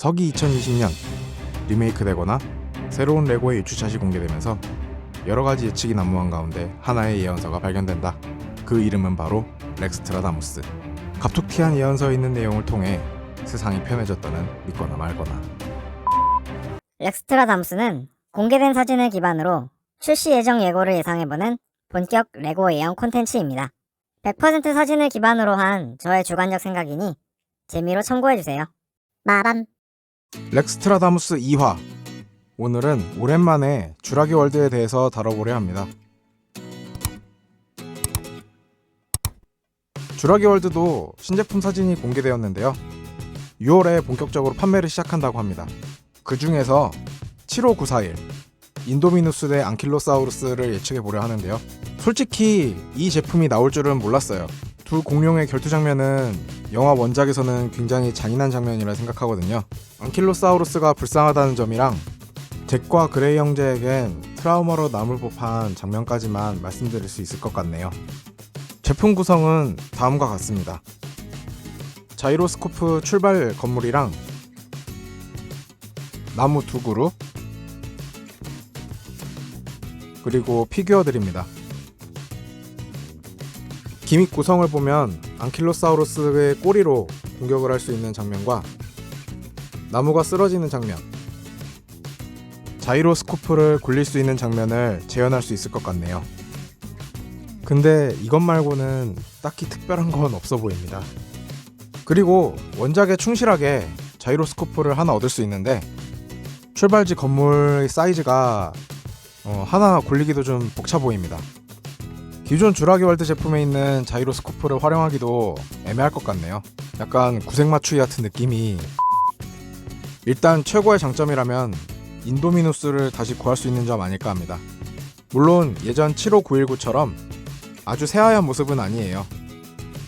서기 2020년 리메이크되거나 새로운 레고의 유추샷이 공개되면서 여러 가지 예측이 난무한 가운데 하나의 예언서가 발견된다. 그 이름은 바로 렉스트라다무스. 갑툭튀한 예언서에 있는 내용을 통해 세상이 편해졌다는 믿거나 말거나. 렉스트라담스는 공개된 사진을 기반으로 출시 예정 예고를 예상해보는 본격 레고 예언 콘텐츠입니다. 100% 사진을 기반으로 한 저의 주관적 생각이니 재미로 참고해주세요. 마밤. 렉스트라다무스 2화. 오늘은 오랜만에 주라기 월드에 대해서 다뤄보려 합니다. 주라기 월드도 신제품 사진이 공개되었는데요. 6월에 본격적으로 판매를 시작한다고 합니다. 그 중에서 75941 인도미누스 대 앙킬로사우루스를 예측해 보려 하는데요. 솔직히 이 제품이 나올 줄은 몰랐어요. 두 공룡의 결투 장면은 영화 원작에서는 굉장히 잔인한 장면이라 생각하거든요. 앙킬로사우루스가 불쌍하다는 점이랑 잭과 그레이 형제에겐 트라우마로 남을 법한 장면까지만 말씀드릴 수 있을 것 같네요. 제품 구성은 다음과 같습니다. 자이로스코프 출발 건물이랑 나무 두 그루 그리고 피규어들입니다. 기믹 구성을 보면 앙킬로사우루스의 꼬리로 공격을 할 수 있는 장면과 나무가 쓰러지는 장면, 자이로스코프를 굴릴 수 있는 장면을 재현할 수 있을 것 같네요. 근데 이것 말고는 딱히 특별한 건 없어 보입니다. 그리고 원작에 충실하게 자이로스코프를 하나 얻을 수 있는데 출발지 건물의 사이즈가 어, 하나 굴리기도 좀 벅차 보입니다. 기존 주라기 월드 제품에 있는 자이로스코프를 활용하기도 애매할 것 같네요. 약간 구색 맞추기 같은 느낌이 일단 최고의 장점이라면 인도미누스를 다시 구할 수 있는 점 아닐까 합니다. 물론 예전 75919처럼 아주 새하얀 모습은 아니에요.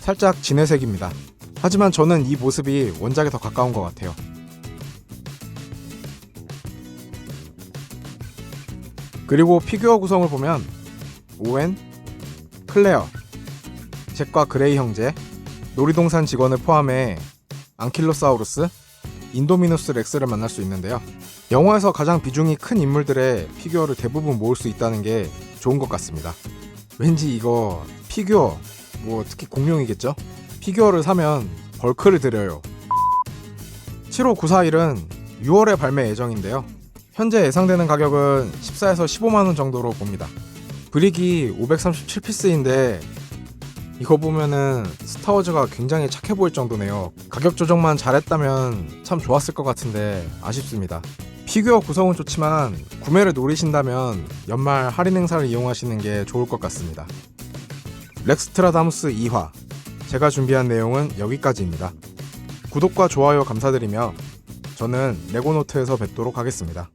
살짝 진회색입니다. 하지만 저는 이 모습이 원작에 더 가까운 것 같아요. 그리고 피규어 구성을 보면 오웬, 클레어, 잭과 그레이 형제, 놀이동산 직원을 포함해 앙킬로사우루스, 인도미누스 렉스를 만날 수 있는데요. 영화에서 가장 비중이 큰 인물들의 피규어를 대부분 모을 수 있다는 게 좋은 것 같습니다. 왠지 이거 피규어, 뭐 특히 공룡이겠죠? 피규어를 사면 벌크를 드려요. 75941은 6월에 발매 예정인데요. 현재 예상되는 가격은 14에서 15만원 정도로 봅니다. 브릭이 537피스인데 이거 보면은 스타워즈가 굉장히 착해 보일 정도네요. 가격 조정만 잘했다면 참 좋았을 것 같은데 아쉽습니다. 피규어 구성은 좋지만 구매를 노리신다면 연말 할인 행사를 이용하시는 게 좋을 것 같습니다. 렉스트라다무스 2화 제가 준비한 내용은 여기까지입니다. 구독과 좋아요 감사드리며 저는 레고노트에서 뵙도록 하겠습니다.